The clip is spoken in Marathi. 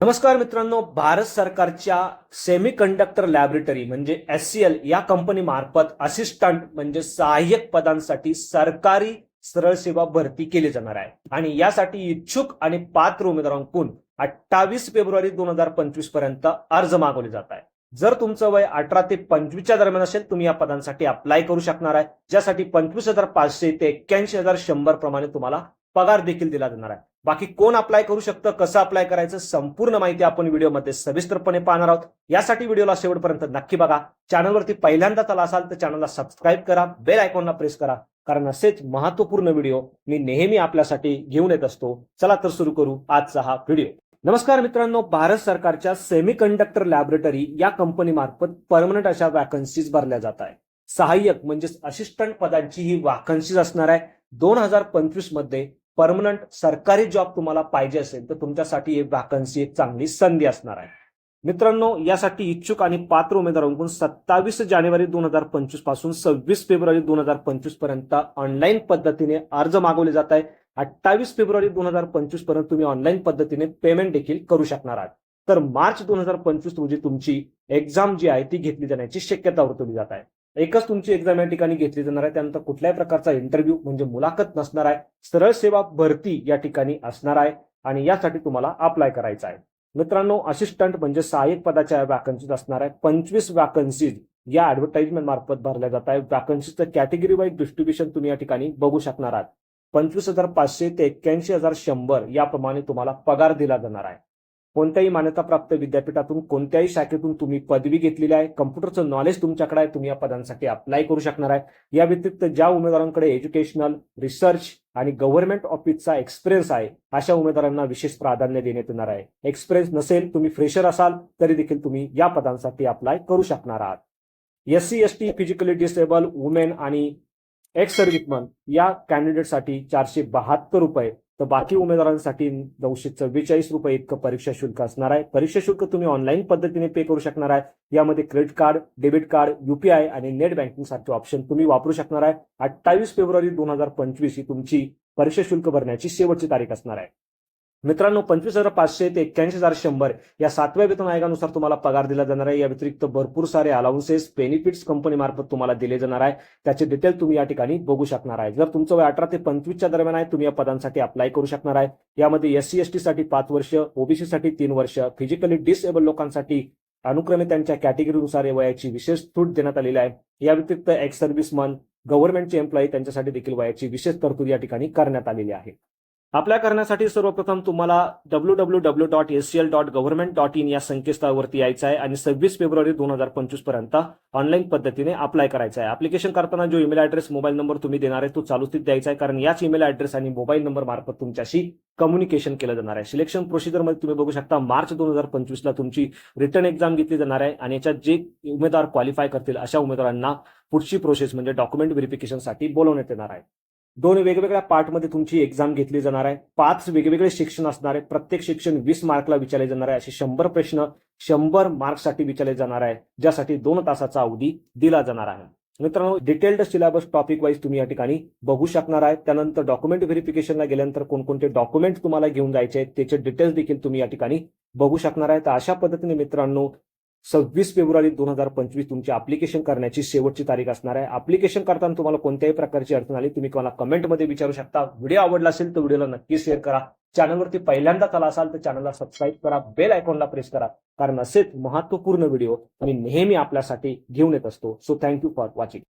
नमस्कार मित्रांनो भारत सरकारच्या सेमी कंडक्टर लॅबोरेटरी म्हणजे एस सी एल या कंपनी मार्फत असिस्टंट म्हणजे सहाय्यक पदांसाठी सरकारी सरळ सेवा भरती केली जाणार आहे. आणि यासाठी इच्छुक आणि पात्र उमेदवारांकडून अठ्ठावीस फेब्रुवारी दोन हजार पंचवीसपर्यंत अर्ज मागवले जात आहे जर तुमचं वय अठरा ते पंचवीसच्या दरम्यान असेल तुम्ही या पदांसाठी अप्लाय करू शकणार आहे. ज्यासाठी पंचवीस हजार पाचशे ते एक्क्याऐंशी हजार शंभर प्रमाणे तुम्हाला पगार देखील दिला जाणार आहे. बाकी कोण अप्लाय करू शकतं कसं अप्लाय करायचं संपूर्ण माहिती आपण व्हिडिओमध्ये सविस्तरपणे पाहणार आहोत. यासाठी व्हिडिओला शेवटपर्यंत नक्की बघा. चॅनलवरती पहिल्यांदाच आला असाल तर चॅनलला सबस्क्राईब करा बेल आयकॉनला प्रेस करा कारण असेच महत्त्वपूर्ण व्हिडिओ मी नेहमी आपल्यासाठी घेऊन येत असतो. चला तर सुरू करू आजचा हा व्हिडिओ. नमस्कार मित्रांनो भारत सरकारच्या सेमी कंडक्टर लॅबोरेटरी या कंपनी मार्फत परमनंट अशा वॅकन्सीज भरल्या जात आहे सहाय्यक म्हणजेच असिस्टंट पदांची ही वॅकन्सीज असणार आहे. दोन हजार पंचवीसमध्ये परमनंट सरकारी जॉब तुम्हाला पाहिजे असेल तर तुमच्यासाठी एक वॅकन्सी एक चांगली संधी असणार आहे. मित्रांनो यासाठी इच्छुक आणि पात्र उमेदवारांकडून सत्तावीस जानेवारी दोन हजार पंचवीसपासून सव्वीस फेब्रुवारी दोन हजार पंचवीसपर्यंत ऑनलाईन पद्धतीने अर्ज मागवले जात आहे अठ्ठावीस फेब्रुवारी दोन हजार पंचवीसपर्यंत तुम्ही ऑनलाईन पद्धतीने पेमेंट देखील करू शकणार आहात. तर मार्च दोन हजार पंचवीस रोजी तुमची एक्झाम जी आहे ती घेतली जाण्याची शक्यता वर्तवली जात आहे. एकच तुमची एक्झाम या ठिकाणी घेतली जाणार आहे. त्यानंतर कुठल्याही प्रकारचा इंटरव्ह्यू म्हणजे मुलाखत नसणार आहे. सरळ सेवा भरती या ठिकाणी असणार आहे. आणि यासाठी तुम्हाला अप्लाय करायचा आहे. मित्रांनो असिस्टंट म्हणजे सहाय्यक पदाच्या वॅकन्सीज असणार आहे. पंचवीस वॅकन्सीज या ऍडव्हर्टाइजमेंट मार्फत भरल्या जात आहे वॅकन्सीचं कॅटेगरी वाईज डिस्ट्रीब्युशन तुम्ही या ठिकाणी बघू शकणार आहात. पंचवीस हजार पाचशे ते एक्क्याऐंशी हजार शंभर याप्रमाणे तुम्हाला पगार दिला जाणार आहे. कोणत्याही मान्यताप्राप्त विद्यापीठातून कोणत्याही शाखेतून तुम्ही पदवी घेतलेली आहे कम्प्युटरचं नॉलेज तुमच्याकडे आहे तुम्ही या पदांसाठी अप्लाय करू शकणार आहे. या व्यतिरिक्त ज्या उमेदवारांकडे एज्युकेशनल रिसर्च आणि गव्हर्नमेंट ऑफिसचा एक्सपिरियन्स आहे अशा उमेदवारांना विशेष प्राधान्य देण्यात येणार आहे. एक्सपिरियन्स नसेल तुम्ही फ्रेशर असाल तरी देखील तुम्ही या पदांसाठी अप्लाय करू शकणार आहात. S C S T physically disable women आणि एक्स सर्व्हिसमन या कॅन्डिडेटसाठी चारशे बहात्तर रुपये तर बाकी उमेदवारांसाठी नऊशे चव्वेचाळीस रुपये इतकं परीक्षा शुल्क असणार आहे. परीक्षा शुल्क तुम्ही ऑनलाईन पद्धतीने पे करू शकणार आहे. यामध्ये credit card debit card UPI आणि नेट बँकिंग सारखे ऑप्शन तुम्ही वापरू शकणार आहे. अठ्ठावीस फेब्रुवारी दोन हजार पंचवीस ही तुमची परीक्षा शुल्क भरण्याची शेवटची तारीख असणार आहे. मित्रांनो पंचवीस हजार पाचशे ते एक्क्याऐंशी हजार शंभर या सातव्या वेतन आयोगानुसार तुम्हाला पगार दिला जाणार आहे. या व्यतिरिक्त भरपूर सारे अलाउन्सेस बेनिफिट्स कंपनी मार्फत तुम्हाला दिले जाणार आहे. त्याचे डिटेल तुम्ही या ठिकाणी बघू शकणार आहे. जर तुमचं वय अठरा ते पंचवीसच्या दरम्यान आहे तुम्ही या पदांसाठी अप्लाय करू शकणार आहे. यामध्ये एससी एसटी एस टी साठी पाच वर्ष ओबीसी साठी तीन वर्ष फिजिकली डिसेबल लोकांसाठी अनुक्रमे त्यांच्या कॅटेगरीनुसार वयाची विशेष सूट देण्यात आलेली आहे. या व्यतिरिक्त एक्स सर्व्हिसमन गव्हर्नमेंटचे एम्प्लॉई त्यांच्यासाठी देखील वयाची विशेष तरतूद या ठिकाणी करण्यात आलेली आहे. अप्लाय करण्यासाठी सर्वप्रथम तुम्हाला W W W dot S C L dot government dot in या संकेतस्थळावरती यायचं आहे आणि सव्वीस फेब्रुवारी दोन हजार पंचवीसपर्यंत ऑनलाईन पद्धतीने अप्लाय करायचं आहे. अप्लिकेशन करताना जो ईमेल ऍड्रेस मोबाईल नंबर तुम्ही देणार आहे तो चालूस्थित द्यायचा आहे. कारण याच ईमेल ऍड्रेस आणि मोबाईल नंबर मार्फत तुमच्याशी कम्युनिकेशन केलं जाणार आहे. सिलेक्शन प्रोसिजरमध्ये तुम्ही बघू शकता मार्च दोन हजार पंचवीसला तुमची रिटर्न एक्झाम घेतली जाणार आहे आणि याच्यात जे उमेदवार क्वालिफाय करतील अशा उमेदवारांना पुढची प्रोसेस म्हणजे डॉक्युमेंट व्हेरिफिकेशनसाठी बोलवण्यात येणार आहे. दोन वेगवेगळ्या पार्टमध्ये तुमची एक्झाम घेतली जाणार आहे. पाच वेगवेगळे शिक्षण असणार आहे. प्रत्येक शिक्षण वीस मार्कला विचारले जाणार आहे. असे शंभर प्रश्न शंभर मार्क्ससाठी विचारले जाणार आहे ज्यासाठी दोन तासाचा अवधी दिला जाणार आहे. मित्रांनो डिटेल्ड सिलेबस टॉपिक वाईज तुम्ही या ठिकाणी बघू शकणार आहे. त्यानंतर डॉक्युमेंट व्हेरिफिकेशनला गेल्यानंतर कोणकोणते डॉक्युमेंट तुम्हाला घेऊन जायचे आहेत त्याचे डिटेल्स देखील तुम्ही या ठिकाणी बघू शकणार आहे. तर अशा पद्धतीने मित्रांनो सव्वीस फेब्रुवारी दोन हजार पंचवीस तुमची अप्लिकेशन करण्याची शेवटची तारीख असणार आहे. अप्लिकेशन करताना तुम्हाला कोणत्याही प्रकारची अडचण आली तुम्ही मला कमेंटमध्ये विचारू शकता. व्हिडिओ आवडला असेल तर व्हिडिओला नक्की शेअर करा. चॅनलवरती पहिल्यांदाच आला असाल तर चॅनलला सबस्क्राईब करा. बेल आयकॉनला प्रेस करा. कारण असेच महत्त्वपूर्ण व्हिडिओ मी नेहमी आपल्यासाठी घेऊन येत असतो. So thank you for watching